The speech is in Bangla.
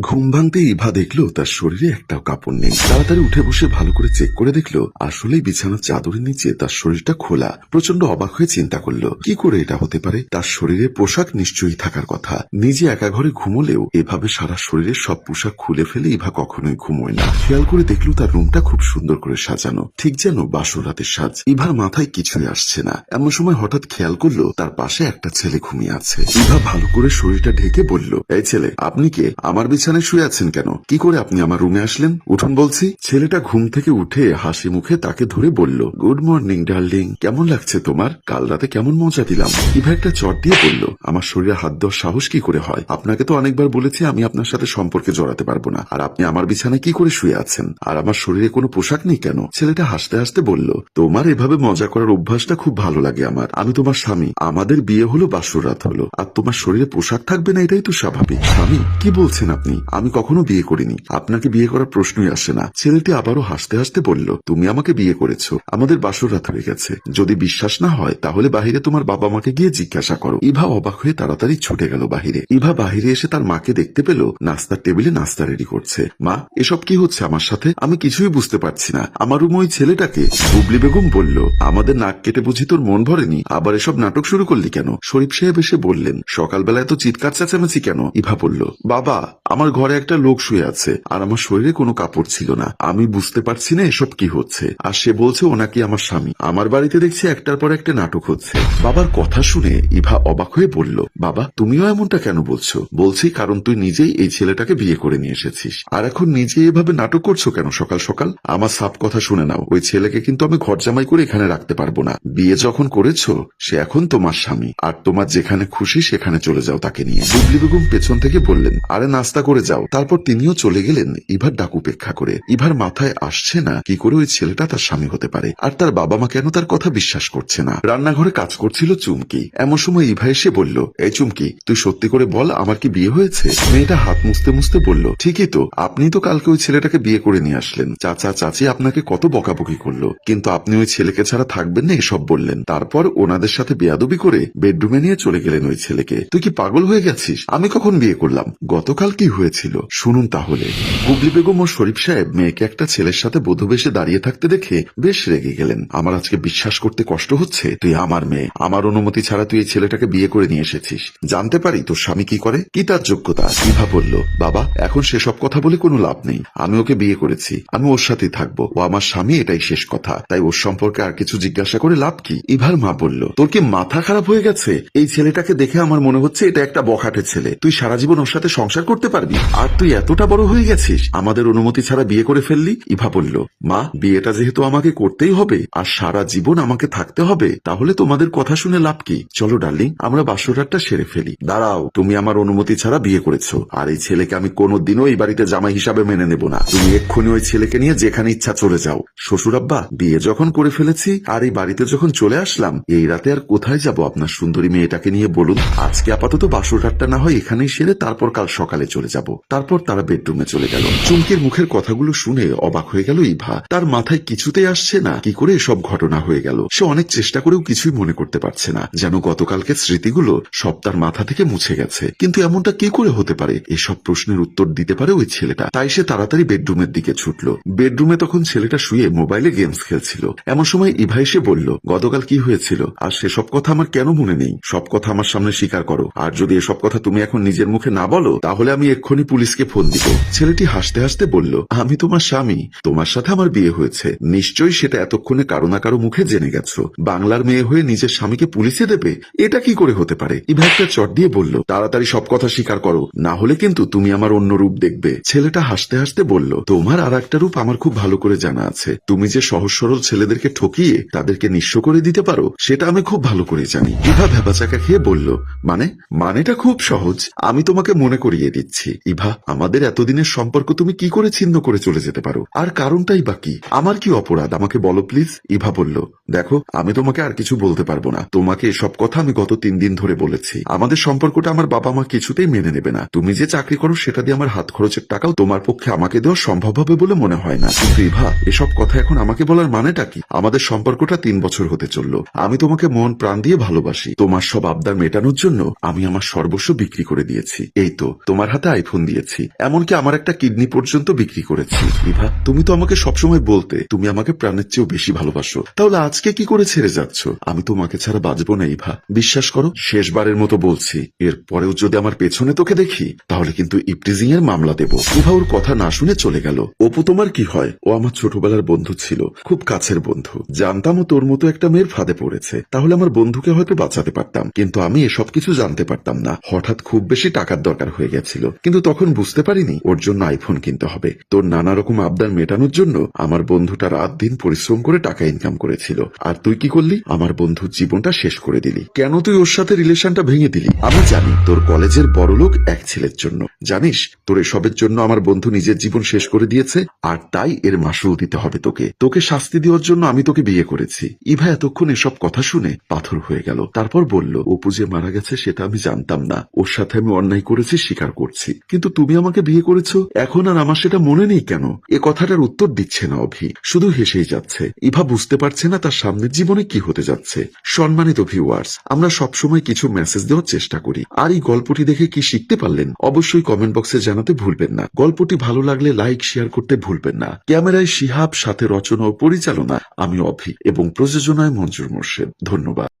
ঘুম ভাঙতে ইভা দেখল তার শরীরে একটাও কাপড় নেই। তাড়াতাড়ি উঠে বসে ভালো করে চেক করে দেখল, আসলেই বিছানার চাদরের নিচে তার শরীরটা খোলা। প্রচণ্ড অবাক হয়ে চিন্তা করল, কি করে এটা হতে পারে? তার শরীরে পোশাক নিশ্চয়ই থাকার কথা। নিজে একা ঘরে ঘুমলেও এভাবে সারা শরীরের সব পোশাক খুলে ফেলে ইভা কখনোই ঘুমোয় না। খেয়াল করে দেখল তার রুমটা খুব সুন্দর করে সাজানো। ঠিক যেন বাসর রাতের সাজ। ইভার মাথায় কিছুই আসছে না। এমন সময় হঠাৎ খেয়াল করল তার পাশে একটা ছেলে ঘুমিয়ে আছে। ইভা ভালো করে শরীরটা ঢেকে বলল, এই ছেলে, আপনি কে? আমার বিছানায় শুয়ে আছেন কেন? কি করে আপনি আমার রুমে আসলেন? উঠুন বলছি। ছেলেটা ঘুম থেকে উঠে হাসি মুখে তাকে ধরে বলল, গুড মর্নিং, ডার্লিং। কেমন লাগছে তোমার? কাল রাতে কেমন মজা দিলাম। ইভা একটা চট দিয়ে বলল, আমার শরীরে হাত দেওয়ার সাহস কি করে হয়? আপনাকে তো অনেকবার বলেছি আমি আপনার সাথে সম্পর্কে জড়াতে পারব না। আর আপনি আমার বিছানায় কি করে শুয়ে আছেন? আর আমার শরীরে কোনো পোশাক নেই কেন? ছেলেটা হাসতে হাসতে বলল, তোমার এভাবে মজা করার অভ্যাসটা খুব ভালো লাগে আমার। আমি তোমার স্বামী। আমাদের বিয়ে হলো বাসুর বাসরাত হলো। আর তোমার শরীরে পোশাক থাকবে না এটাই তো স্বাভাবিক। স্বামী, কি বলছেন আপনি? আমি কখনো বিয়ে করিনি। আপনাকে বিয়ে করার প্রশ্নই আসে না। ছেলেটি আবারও হাসতে হাসতে বলল, তুমি আমাকে বিয়ে করেছ। আমাদের বাসরাত হয়ে গেছে। যদি বিশ্বাস না হয়, তাহলে বাহিরে তোমার বাবা মাকে গিয়ে জিজ্ঞাসা করো। ইভা অবাক হয়ে তাড়াতাড়ি ছুটে গেল বাহিরে। ইভা বাহিরে এসে তার মাকে দেখতে পেল, নাস্তার টেবিলে নাস্তা রেডি করছে। মা, এসব কি হচ্ছে আমার সাথে? আমি কিছুই বুঝতে পারছি না। আমার রুম ওই ছেলেটাকে বুবলি বেগম বলল, আমাদের নাক কেটে বুঝি তোর মন ভরেনি? আবার এসব নাটক শুরু করলি কেন? শরীফ সাহেব এসে বললেন, সকালবেলায় তো চিৎকার চেঁচামেচি কেন? ইভা বলল, বাবা, আমার ঘরে একটা লোক শুয়ে আছে, আর আমার শরীরে কোনো কাপড় ছিল না। আমি বুঝতে পারছি না এসব কি হচ্ছে। আর সে বলছে, ও আমার স্বামী। আমার বাড়িতে দেখছি একটার পর একটা নাটক হচ্ছে। বাবার কথা শুনে ইভা অবাক হয়ে বলল, বাবা, তুমিও এমনটা কেন বলছো? বলছি, কারণ তুই নিজেই এই ছেলেটাকে বিয়ে করে নিয়ে এসেছিস। আর এখন নিজে এভাবে নাটক করছ কেন সকাল সকাল? আমার সাপ কথা শুনে নাও। ওই ছেলেকে কিন্তু আমি ঘর জামাই করে এখানে রাখতে পারব না। বিয়ে যখন করেছ, সে এখন তোমার স্বামী। আর তোমার যেখানে খুশি, সেখানে চলে যাও তাকে নিয়ে। বুবলি বেগম পেছন থেকে বললেন, আরে নাস্তা করে যাও। তারপর তিনিও চলে গেলেন ইভার ডাক উপেক্ষা করে। ইভার মাথায় আসছে না কি করে ওই ছেলেটা তার স্বামী হতে পারে। আর তার বাবা মা কেন তার কথা বিশ্বাস করছে না? রান্নাঘরে কাজ করছিল চুমকি। এমন সময় ইভা এসে বলল, এই চুমকি, তুই সত্যি করে বল আমার কি বিয়ে হয়েছে? মেয়েটা হাত মুছতে মুছতে বলল, ঠিকই তো, আপনি তো কালকে ওই ছেলেটাকে বিয়ে করে নিয়ে আসলেন। চাচা, চাচি আপনাকে কত বকাবকি করল। কিন্তু আপনি ওই ছেলেকে ছাড়া থাকবেন না এসব বললেন। তারপর ওনাদের সাথে বেয়াদবি করে বেডরুমে নিয়ে চলে গেলেন ওই ছেলেকে। তুই কি পাগল হয়ে গেছিস? আমি কখন বিয়ে করলাম? গতকাল কি হয়েছিল। শুনুন তাহলে। গুবলি বেগম ও শরীফ সাহেব মেয়েকে একটা ছেলের সাথে বধুবেশে দাঁড়িয়ে থাকতে দেখে বেশ রেগে গেলেন। আমার আজকে বিশ্বাস করতে কষ্ট হচ্ছে? তুই আমার মেয়ে। আমার অনুমতি ছাড়া তুই এই ছেলেটাকে বিয়ে করে নিয়ে এসেছিস। জানতে পারি তোর স্বামী কি করে? কি তার যোগ্যতা? ইভা বলল, বাবা, এখন সেসব কথা বলে কোনো লাভ নেই। আমি ওকে বিয়ে করেছি। আমি ওর সাথেই থাকব। ও আমার স্বামী, এটাই শেষ কথা। তাই ওর সম্পর্কে আর কিছু জিজ্ঞাসা করে লাভ কি? ইভার মা বলল, তোর কি মাথা খারাপ হয়ে গেছে? এই ছেলেটাকে দেখে আমার মনে হচ্ছে এটা একটা বখাটে ছেলে। তুই সারা জীবন ওর সাথে সংসার করতে পারবি? আর তুই এতটা বড় হয়ে গেছিস, আমাদের অনুমতি ছাড়া বিয়ে করে ফেললি? ইভা বলল, মা, বিয়েটা যেহেতু আমাকে করতেই হবে, আর সারা জীবন আমাকে থাকতে হবে, তাহলে তোমাদের কথা শুনে লাভ কি? চলো, ডার্লিং, আমরা বাসরাতটা সেরে ফেলি। দাঁড়াও, তুমি আমার অনুমতি ছাড়া বিয়ে করেছ, আর এই ছেলেকে আমি কোনোদিনও এই বাড়িতে জামাই হিসাবে মেনে নেব না। তুমি এক্ষুনি ওই ছেলেকে নিয়ে যেখানে ইচ্ছা চলে যাও। শ্বশুর আব্বা, বিয়ে যখন করে ফেলেছি, আর এই বাড়িতে যখন চলে আসলাম, এই রাতে আর কোথায় যাব আপনার সুন্দরী মেয়েটাকে নিয়ে বলুন? আজকে আপাতত বাসরঘাটটা না হয় এখানেই সেরে তারপর কাল সকালে চলে যাব। তারপর তারা বেডরুমে চলে গেল। চুমকির মুখের কথাগুলো শুনে অবাক হয়ে গেল ইভা। তার মাথায় কিছুতেই আসছে না। কি করে এসব ঘটনা হয়ে গেল? সে অনেক চেষ্টা করেও কিছুই মনে করতে পারছে না। যেন গতকালকে স্মৃতিগুলো সব তার মাথা থেকে মুছে গেছে। কিন্তু এমনটা কি করে হতে পারে? এসব প্রশ্নের উত্তর দিতে পারে ওই ছেলেটা। তাই সে তাড়াতাড়ি বেডরুমের দিকে ছুটল। বেডরুমে তখন ছেলেটা শুয়ে মোবাইলে গেমস খেলছিল। এমন সময় ইভা এসে বলল, গতকাল কি হয়েছিল? আর সেসব কথা আমার কেন মনে নেই? সব কথা আমার সামনে স্বীকার করো। আর যদি এসব কথা তুমি এখন নিজের মুখে না বলো, তাহলে আমি এক্ষুনি পুলিশকে ফোন দিব ছেলেটি হাসতে হাসতে বলল, আমি তোমার স্বামী। তোমার সাথে আমার বিয়ে হয়েছে। নিশ্চয়ই সেটা এতক্ষণে কারও না কারও মুখে জেনে গেছো। বাংলার মেয়ে হয়ে নিজের স্বামীকে পুলিশে দেবে? এটা কি করে হতে পারে? ইভা চট দিয়ে বলল, তাড়াতাড়ি সব কথা স্বীকার করো। না হলে কিন্তু তুমি আমার অন্য রূপ দেখবে। ছেলেটা হাসতে হাসতে বলল, তোমার আর একটা রূপ আমার খুব ভালো করে জানা আছে। তুমি যে সহজ সরল ছেলেদেরকে ঠকিয়ে তাদেরকে নিঃস্ব করে দিতে পারো, সেটা আমি খুব ভালো করে জানি। ইভা ভেবাচাকা খেয়ে বলল মানে? মানেটা খুব সহজ। আমি তোমাকে মনে করিয়ে দিচ্ছি। ইভা, আমাদের এতদিনের সম্পর্ক তুমি কি করে ছিন্ন করে চলে যেতে পারো? আর কারণটাই বাকি আমার কি অপরাধ? আমাকে বলো প্লিজ, ইভা বলল। দেখো, আমি তোমাকে আর কিছু বলতে পারব না। তোমাকে এসব কথা আমি গত তিন দিন ধরে বলেছি। আমাদের সম্পর্কটা আমার বাবা মা কিছুতেই মেনে নেবে না। তুমি যে চাকরি করো, সেটা দিয়ে আমার হাত খরচের টাকাও তোমার পক্ষে আমাকে দেওয়া সম্ভব হবে বলে মনে হয় না। কিন্তু ইভা, এসব কথা এখন আমাকে বলার মানেটা কি? আমাদের সম্পর্কটা তিন বছর হতে চলল। আমি তোমাকে মন প্রাণ দিয়ে ভালোবাসি। তোমার সব আবদার মেটানোর জন্য আমি আমার সর্বস্ব বিক্রি করে দিয়েছি। এই তো, তোমার হাতে আইফোন দিয়েছি। এমনকি আমার একটা কিডনি পর্যন্ত বিক্রি করেছি। ইভা, তুমি তো আমাকে সবসময় বলতে, তুমি আমাকে প্রাণের চেয়েও বেশি ভালোবাসো। তাহলে আজকে কি করে ছেড়ে যাচ্ছ? আমি তোমাকে ছাড়া বাঁচবো না, ইভা। বিশ্বাস করো, শেষবারের মতো বলছি এর পরেও যদি আমার পেছনে তোকে দেখি, তাহলে কিন্তু ইপটিজিং এর মামলা দেব। ইভা, ওর কথা না শুনে চলে গেল। অপু, তোমার কি হয়? ও আমার ছোটবেলার বন্ধু ছিল, খুব কাছের বন্ধু। জানতাম ও তোর মতো একটা মেয়ের ফাঁদে পড়েছে। তাহলে আমার বন্ধুকে হয়তো বাঁচাতে পারতাম, কিন্তু আমি এসব কিছু জানতে পারতাম না। হঠাৎ খুব বেশি টাকার দরকার হয়ে গেছিল। কিন্তু তখন বুঝতে পারিনি ওর জন্য আইফোন কিনতে হবে। তোর নানা রকম আবদার মেটানোর জন্য আমার বন্ধুটা রাত দিন পরিশ্রম করে টাকা ইনকাম করেছিল। আর তুই কি করলি? আমার বন্ধুর জীবনটা শেষ করে দিলি। কেন তুই ওর সাথে রিলেশনটা ভেঙে দিলি? আমি জানি তোর কলেজের বড় লোক এক ছেলের জন্য। জানিস, তোর এসবের জন্য আমার বন্ধু নিজের জীবন শেষ করে দিয়েছে, আর তাই এর মাসুল দিতে হবে তোকে। তোকে শাস্তি দেওয়ার জন্য আমি তোকে বিয়ে করেছি। ইভা এতক্ষণ এসব কথা শুনে পাথর হয়ে গেল। তারপর বলল, অপু যে মারা গেছে, সেটা আমি জানতাম না। ওর সাথে আমি অন্যায় করেছি, স্বীকার করছি। কিন্তু তুমি আমাকে বিয়ে করেছ? এখন আর আমার সেটা মনে নেই কেন? এ কথাটার উত্তর দিচ্ছে না অভি। শুধু হেসেই যাচ্ছে। ইভা বুঝতে পারছে না তার সামনের জীবনে কি হতে যাচ্ছে। সম্মানিত ভিউয়ার্স আমরা সবসময় কিছু মেসেজ দেওয়ার চেষ্টা করি। আর এই গল্পটি দেখে কি শিখতে পারলেন? অবশ্যই কমেন্ট বক্সে জানাতে ভুলবেন না। গল্পটি ভালো লাগলে লাইক শেয়ার করতে ভুলবেন না। ক্যামেরায় শিহাব, সাথে রচনা ও পরিচালনা, আমি অভি এবং প্রযোজনায় মঞ্জুর মোর্শেদ। ধন্যবাদ।